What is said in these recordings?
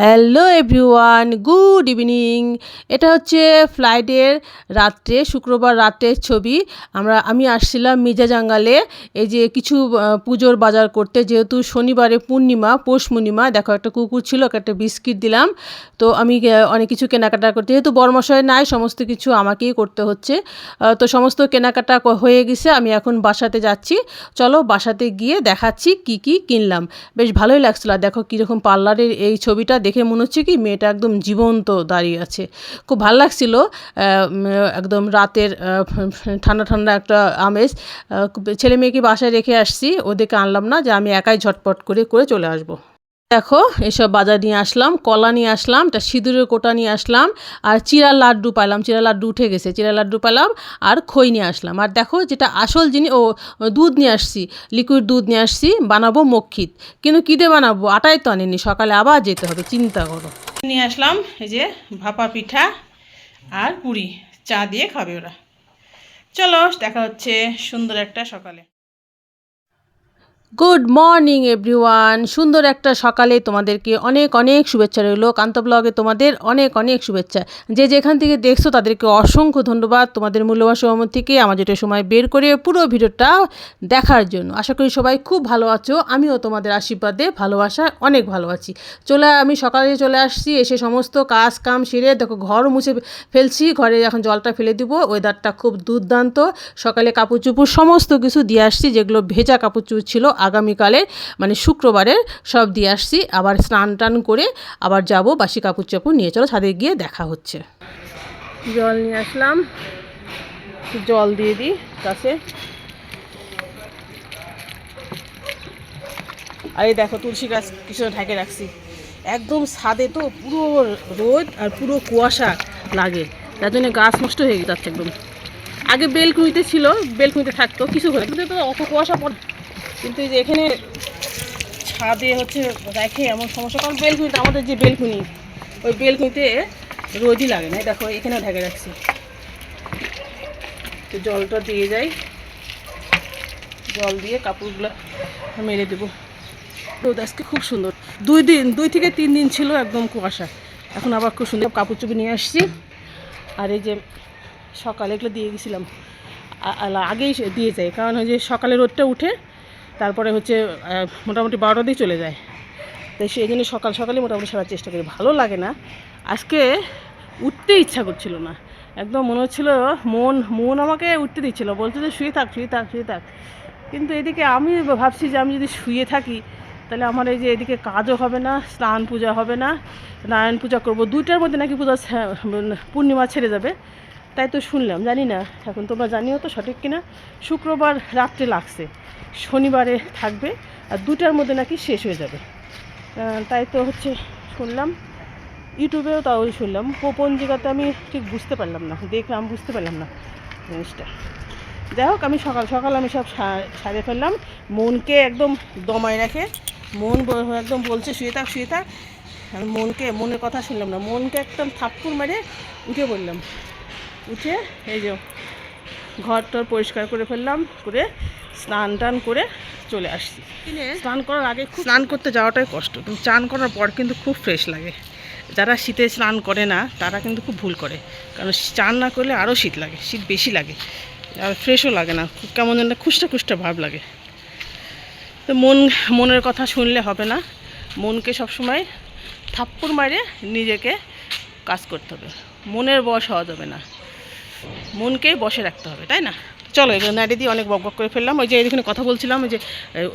Hello everyone, good evening. এটা হচ্ছে ফ্লাইটের রাত্রে, শুক্রবার রাত্রের ছবি। আমরা, আমি আসছিলাম মির্জা জাঙ্গালে। এই যে কিছু পুজোর বাজার করতে, যেহেতু শনিবারে পূর্ণিমা, পৌষ পূর্ণিমা দেখো একটা কুকুর ছিল একটা বিস্কিট দিলাম। তো আমি অনেক কিছু কেনাকাটা করতে যেহেতু বর্মশয় নাই, সমস্ত কিছু আমাকেই করতে হচ্ছে। তো সমস্ত কেনাকাটা হয়ে গেছে, আমি এখন বাসাতে যাচ্ছি। চলো বাসাতে গিয়ে দেখাচ্ছি কি কি কিনলাম। বেশ ভালোই লাগছিল দেখো কীরকম পার্লারের এই ছবিটা দেখে মনে হচ্ছে কি মেয়েটা একদম জীবন্ত দাঁড়িয়ে আছে। খুব ভালো লাগছিল একদম রাতের ঠান্ডা ঠান্ডা একটা আমেজ। ছেলে মেয়েকে বাসায় রেখে আসছি, ওদেরকে আনলাম না যে আমি একাই ঝটপট করে করে চলে আসব। দেখো, এসব বাজার নিয়ে আসলাম, কলা নিয়ে আসলাম, একটা সিঁদুরের কোটা নিয়ে আসলাম, আর চিরা লাড্ডু পাইলাম চিরা লাড্ডু উঠে গেছে চিরা লাড্ডু পেলাম আর খই নিয়ে আসলাম। আর দেখো, যেটা আসল জিনিস, ও, দুধ নিয়ে আসছি লিকুইড দুধ নিয়ে আসছি, বানাবো মক্ষিত। কিন্তু কী বানাবো? আটাই তো আনিনি, সকালে আবার যেতে হবে, চিন্তা করো। নিয়ে আসলাম, এই যে ভাপা পিঠা আর পুরি, চা দিয়ে খাবে ওরা। চলো, দেখা হচ্ছে সুন্দর একটা সকালে। গুড মর্নিং এভরিওয়ান সুন্দর একটা সকালে তোমাদেরকে অনেক অনেক শুভেচ্ছা রইল। কান্ত ব্লগে তোমাদের অনেক অনেক শুভেচ্ছা। যে যেখান থেকে দেখছ তাদেরকে অসংখ্য ধন্যবাদ তোমাদের মূল্যবান সময় থেকে আমার যেটা সময় বের করে পুরো ভিডিওটা দেখার জন্য। আশা করি সবাই খুব ভালো আছো। আমিও তোমাদের আশীর্বাদে ভালোবাসায় অনেক ভালো আছি। চলে, আমি সকালে চলে আসছি, এসে সমস্ত কাজ কাম সেরে দেখো ঘর মুছে ফেলছি, ঘরে এখন জলটা ফেলে দিব ওয়েদারটা খুব দুর্দান্ত। সকালে কাপড় চুপুর সমস্ত কিছু দিয়ে আসছি, যেগুলো ভেজা কাপড় চুপড় ছিল আগামীকালের মানে শুক্রবারের সব দিয়ে আসছি, আবার স্নান টান করে আবার যাব, বাসি কাপড় চাপড় নিয়ে চলো, ছাদে গিয়ে দেখা হচ্ছে। জল নিয়ে আসলাম জল দিয়ে দিই, গাছে। আরে দেখো, তুলসী গাছ কিছু ঢেকে রাখছি। একদম ছাদে তো পুরো রোদ আর পুরো কুয়াশা লাগে। তার জন্য গাছ নষ্ট হয়ে যাচ্ছে একদম। আগে বেলকুনিতে ছিল, বেলকুনিতে থাকতো, কিছু হলে কিন্তু অত কুয়াশা কিন্তু এই যে এখানে ছাদে হচ্ছে রেখে এমন সমস্যা, কারণ বেলকুনিতে আমাদের যে বেলকুনি, ওই বেলকুনিতে রোদই লাগে না। দেখো এখানে ঢেকে রাখছি। তো জলটা দিয়ে যাই। জল দিয়ে কাপড়গুলো মেরে দেবো। রোদ আজকে খুব সুন্দর। দুই দিন, দুই থেকে তিন দিন ছিল একদম কুয়াশা। এখন আবার খুব সুন্দর। কাপড় চুপড় নিয়ে আসছি। আর এই যে সকালে এগুলো দিয়ে গেছিলাম। আগেই দিয়ে যাই। কারণ ওই যে সকালে রোদটা উঠে তারপরে হচ্ছে মোটামুটি বারোটা দিয়ে চলে যায়। তাই সেই জন্য সকাল সকালে মোটামুটি সারার চেষ্টা করি। ভালো লাগে না। আজকে উঠতে ইচ্ছা করছিল না। একদম মনে হচ্ছিল মন মন আমাকে উঠতে দিচ্ছিল। বলছে যে শুয়ে থাক শুয়ে থাক শুয়ে থাক। কিন্তু এদিকে আমি ভাবছি যে আমি যদি শুয়ে থাকি, তাহলে আমার এই যে এদিকে কাজও হবে না, স্নান পূজা হবে না। নারায়ণ পূজা করব। দুইটার মধ্যে নাকি পূজা পূর্ণিমা ছেড়ে যাবে। তাই তো শুনলাম, জানি না। এখন তোমরা জানিও তো সঠিক কিনা। শুক্রবার রাত্রে লাগছে। শনিবারে থাকবে আর দুটার মধ্যে নাকি শেষ হয়ে যাবে। তাই তো হচ্ছে শুনলাম। ইউটিউবেও তাও শুনলাম। পঞ্জিকাতে আমি ঠিক বুঝতে পারলাম না। দেখলাম, বুঝতে পারলাম না জিনিসটা। যাই হোক, আমি সকাল সকাল আমি সব সারে ফেললাম। মনকে একদম দমায় রাখে, মন একদম বলছে, শুয়ে থাক শুয়ে থাক। মনকে, মনের কথা শুনলাম না। মনকে একদম থাপ্পুর মেরে উঠে পড়লাম। উঠে এই যে ঘর টর পরিষ্কার করে ফেললাম করে স্নান টান করে চলে আসছি। স্নান করার আগে খুব স্নান করতে যাওয়াটাই কষ্ট কিন্তু চান করার পর কিন্তু খুব ফ্রেশ লাগে। যারা শীতে স্নান করে না তারা কিন্তু খুব ভুল করে কারণ চান না করলে আরও শীত লাগে শীত বেশি লাগে আর ফ্রেশও লাগে না খুব কেমন যেন খুশটা খুশটা ভাব লাগে। তো মন মনের কথা শুনলে হবে না মনকে সবসময় থাপ্পড় মারে নিজেকে কাজ করতে হবে মনের বশ হওয়া যাবে না। মনকেই বসে রাখতে হবে, তাই না? চলো এগুলো নাড়ি দিয়ে অনেক বক বক করে ফেললাম। ওই যে এখানে কথা বলছিলাম, ওই যে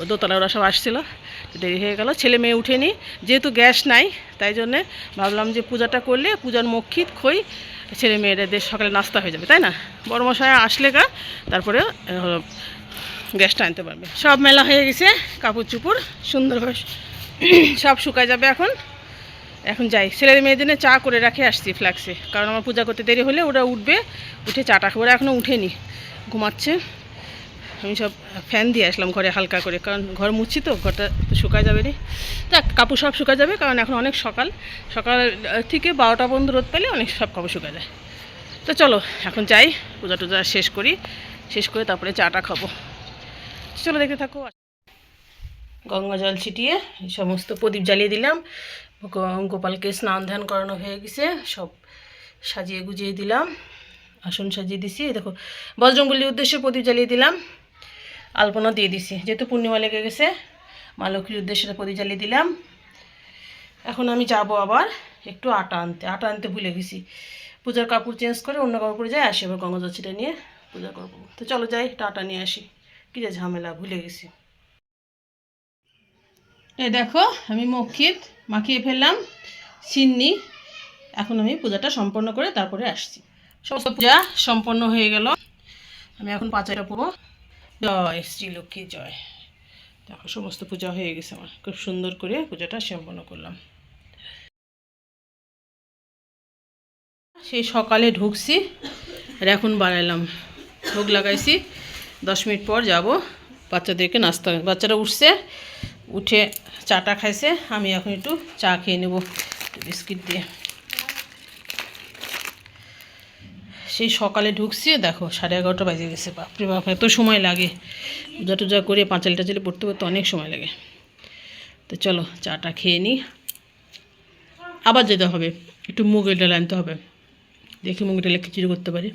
দোতলা ওরা সব আসছিল দেরি হয়ে গেল। ছেলে মেয়ে উঠেনি যেহেতু গ্যাস নাই, তাই জন্যে ভাবলাম যে পূজাটা করলে, পূজার মক্ষিত খই, ছেলে মেয়েদের সকালে নাস্তা হয়ে যাবে, তাই না? বড় মশাই আসলে গা, তারপরে গ্যাসটা আনতে পারবে। সব মেলা হয়ে গেছে, কাপড় চুপড় সুন্দরভাবে সব শুকায় যাবে এখন। এখন যাই, ছেলের মেয়েদের চা করে রাখে আসছি ফ্ল্যাক্সে কারণ আমার পূজা করতে দেরি হলে ওরা উঠবে উঠে চাটা খাবে। ওরা এখনও উঠেনি, ঘুমাচ্ছে। আমি সব ফ্যান দিয়ে আসলাম ঘরে হালকা করে, কারণ ঘর মুছছি তো, ঘরটা শুকায় যাবে নি। যাক, কাপড় সব শুকায় যাবে, কারণ এখন অনেক সকাল। সকাল থেকে বারোটা পর্যন্ত রোদ পেলে অনেক সব কাপড় শুকায় যায়। তো চলো, এখন যাই, পূজা টুজা শেষ করি, শেষ করে তারপরে চাটা খাব। চলো দেখতে থাকো। গঙ্গা জল ছিটিয়ে সমস্ত প্রদীপ জ্বালিয়ে দিলাম। গোপালকে স্নান ধ্যান করানো হয়ে গেছে, সব সাজিয়ে গুজিয়ে দিলাম। আসন সাজিয়ে দিছি দেখো বজরঙ্গলির উদ্দেশ্যে প্রদীপ জ্বালিয়ে দিলাম, আলপনা দিয়ে দিছি, যেহেতু পূর্ণিমা লেগে গেছে, মা লক্ষ্মীর উদ্দেশ্যে প্রদীপ জ্বালিয়ে দিলাম। এখন আমি যাব আবার একটু আটা আনতে আটা আনতে ভুলে গেছি। পূজার কাপড় চেঞ্জ করে অন্য কাপড় যাই, আসি এবার গঙ্গা জলছিটা নিয়ে পূজা করব। তো চলো যাই আটা নিয়ে আসি। কী যে ঝামেলা, ভুলে গেছি। এই দেখো, আমি মক্ষিত মাখিয়ে ফেললাম চিন্নি এখন আমি পূজাটা সম্পন্ন করে তারপরে আসছি। সমস্ত পূজা সম্পন্ন হয়ে গেল। আমি এখন পাঁচাটা পড়ব। জয় শ্রীলক্ষ্মী জয়। দেখো, সমস্ত পূজা হয়ে গেছে আমার। খুব সুন্দর করে পূজাটা সম্পন্ন করলাম। সেই সকালে ঢুকছি আর এখন বাড়াইলাম ভোগ লাগাইছি। দশ মিনিট পর যাব। বাচ্চাদেরকে নাস্তা বাচ্চারা উঠছে, উঠে চাটা খাইছে। আমি এখন একটু চা খেয়ে নেব বিস্কিট দিয়ে। সেই সকালে ঢুকছি, দেখো সাড়ে এগারোটা বাজে গেছে, বাপরে বাপ, এত সময় লাগে। পূজা টুজা করে পাঁচালি টাচালি পড়তে পড়তে অনেক সময় লাগে। তো চলো, চাটা খেয়ে নিই আবার যেতে হবে, একটু মুগ ডাল আনতে হবে। দেখি মুগ ডালে খিচুড়ি করতে পারি।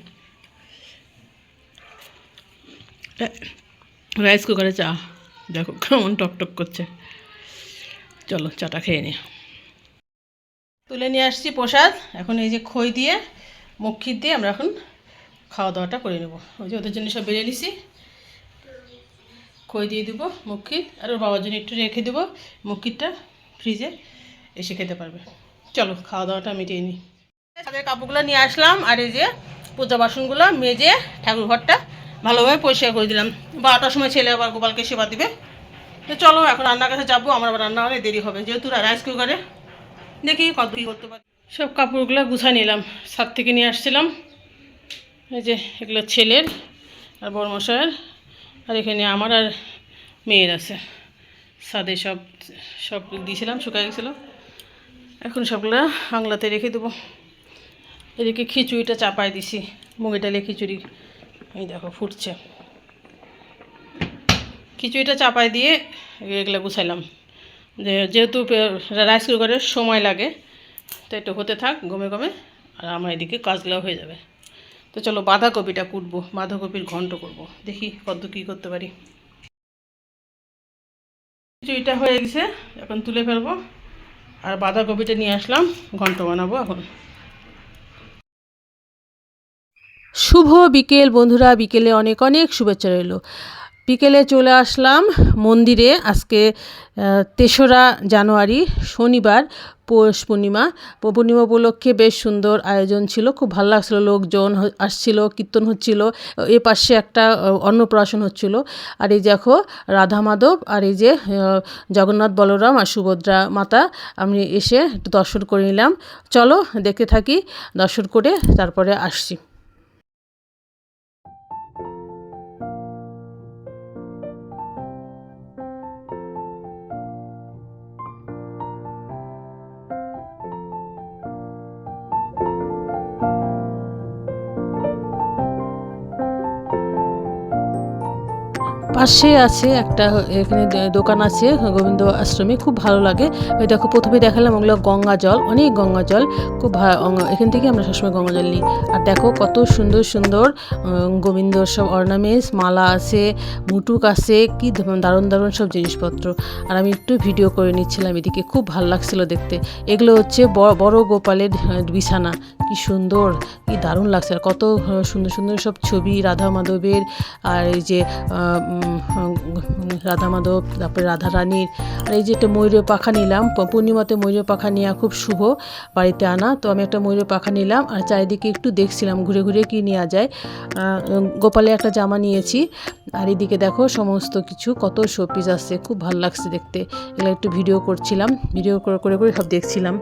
রাইস কুকারে চা, দেখো কেমন টকটক করছে। চলো, চাটা খেয়ে নিই তুলে নিয়ে আসছি প্রসাদ, এখন এই যে খই দিয়ে মক্ষির দিয়ে আমরা এখন খাওয়া দাওয়াটা করে নেব। ওই যে ওদের জন্য সব বেড়ে নিছি। খই দিয়ে দেবো মক্ষির আর ওর বাবার জন্য একটু রেখে দেবো। মক্ষিরটা ফ্রিজে এসে খেতে পারবে। চলো, খাওয়া দাওয়াটা মিটিয়ে নিই। তাদের কাপড়গুলো নিয়ে আসলাম, আর এই যে পূজা বাসনগুলো মেজে ঠাকুর ঘরটা ভালোভাবে পরিষ্কার করে দিলাম। বারোটার সময় ছেলে আবার গোপালকে সেবা দিবে। তো চলো, এখন রান্নার কাছে যাব, আমার আবার রান্না অনেক দেরি হবে। যেহেতু রাইস কুকারে, দেখি কত কী করতে পারি। সব কাপড়গুলো গুছা নিলাম। ছাদ থেকে নিয়ে আসছিলাম। এই যে এগুলো ছেলের আর বড় মশাইয়ের আর এখানে আমার আর মেয়ের আছে। ছাদে সব সব দিয়েছিলাম, শুকায় গেছিল। এখন সবগুলো বাংলাতে রেখে দেবো। এদিকে খিচুড়িটা চাপাই দিছি, মুগের ডালে খিচুড়ি। এই দেখো, ফুটছে। খিচুড়িটা চাপাই দিয়ে এগুলো গুছাইলাম। যেহেতু রাইস কুকারের সময় লাগে তো একটু হতে থাক গমে গমে আর আমার এদিকে কাজগুলো হয়ে যাবে। তো চলো বাঁধাকপিটা কুটবো, বাঁধাকপির ঘন্ট করব। দেখি কত কী করতে পারি। খিচুড়িটা হয়ে গেছে, এখন তুলে ফেলব। আর বাঁধাকপিটা নিয়ে আসলাম, ঘন্ট বানাবো এখন। শুভ বিকেল বন্ধুরা, বিকেলে অনেক অনেক শুভেচ্ছা রইল। বিকেলে চলে আসলাম মন্দিরে। আজকে তেসরা জানুয়ারি, শনিবার, পৌষ পূর্ণিমা। পূর্ণিমা উপলক্ষে বেশ সুন্দর আয়োজন ছিল, খুব ভালো লাগছিল, লোকজন আসছিল, কীর্তন হচ্ছিল, এ পাশে একটা অন্নপ্রাশন হচ্ছিল। আর এই দেখো, রাধা মাধব আর এই যে জগন্নাথ বলরাম আর সুভদ্রা মাতা, আমি এসে দর্শন করে নিলাম। চলো দেখতে থাকি, দর্শন করে তারপরে আসছি। পাশে আছে একটা, এখানে দোকান আছে, গোবিন্দ আশ্রমে, খুব ভালো লাগে। ওই দেখো, প্রথমে দেখালাম ওগুলো গঙ্গা জল, অনেক গঙ্গা জল, খুব এখান থেকে আমরা সবসময় গঙ্গা জল নিই। আর দেখো, কত সুন্দর সুন্দর গোবিন্দর সব অর্নামেন্টস, মালা আছে, মুটুক আছে, কি দারুণ দারুণ সব জিনিসপত্র। আর আমি একটু ভিডিও করে নিচ্ছিলাম এদিকে, খুব ভালো লাগছিল দেখতে। এগুলো হচ্ছে বড় গোপালের বিছানা, কি সুন্দর, কি দারুণ লাগছে। আর কত সুন্দর সুন্দর সব ছবি, রাধা মাধবের, আর এই যে রাধা মাধব, তারপরে রাধা রানীর, আর এই যে একটা ময়ূরের পাখা নিলাম পূর্ণিমাতে ময়ূরের পাখা নেওয়া খুব শুভ বাড়িতে আনা, তো আমি একটা ময়ূরের পাখা নিলাম, আর চারিদিকে একটু দেখছিলাম, ঘুরে ঘুরে কি নেওয়া যায়। গোপালে একটা জামা নিয়েছি, আর এদিকে দেখো সমস্ত কিছু, কত শোপিস আসছে, খুব ভালো লাগছে দেখতে। এগুলো একটু ভিডিও করছিলাম ভিডিও করে করে করে সব দেখছিলাম।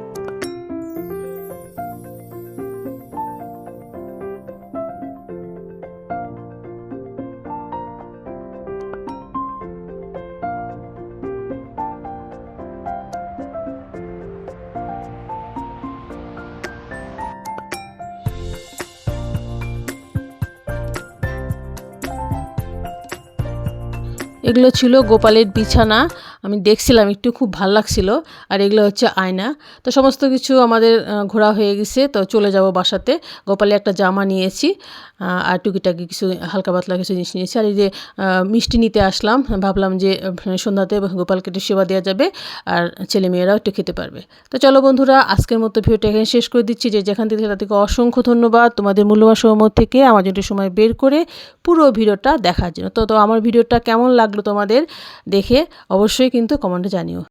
এগুলো ছিল গোপালের বিছানা আমি দেখছিলাম, একটু খুব ভালো লাগছিল। আর এগুলো হচ্ছে আয়না। তো সমস্ত কিছু আমাদের ঘোরা হয়ে গেছে। তো চলে যাব বাসাতে। গোপালে একটা জামা নিয়েছি। আর টুকিটাকি কিছু হালকা পাতলা কিছু জিনিস নিয়েছি। আর এই যে মিষ্টি নিতে আসলাম। ভাবলাম যে সন্ধ্যাতে গোপালকে একটু সেবা দেওয়া যাবে। আর ছেলে মেয়েরাও একটু খেতে পারবে। তো চলো বন্ধুরা, আজকের মতো ভিডিওটা এখানে শেষ করে দিচ্ছি। যে যেখান থেকে তাদেরকে অসংখ্য ধন্যবাদ তোমাদের মূল্যবান সময় থেকে আমার জন্য সময় বের করে পুরো ভিডিওটা দেখার জন্য। তো তো আমার ভিডিওটা কেমন লাগল তোমাদের দেখে অবশ্যই কিন্তু কমেন্টে জানিও।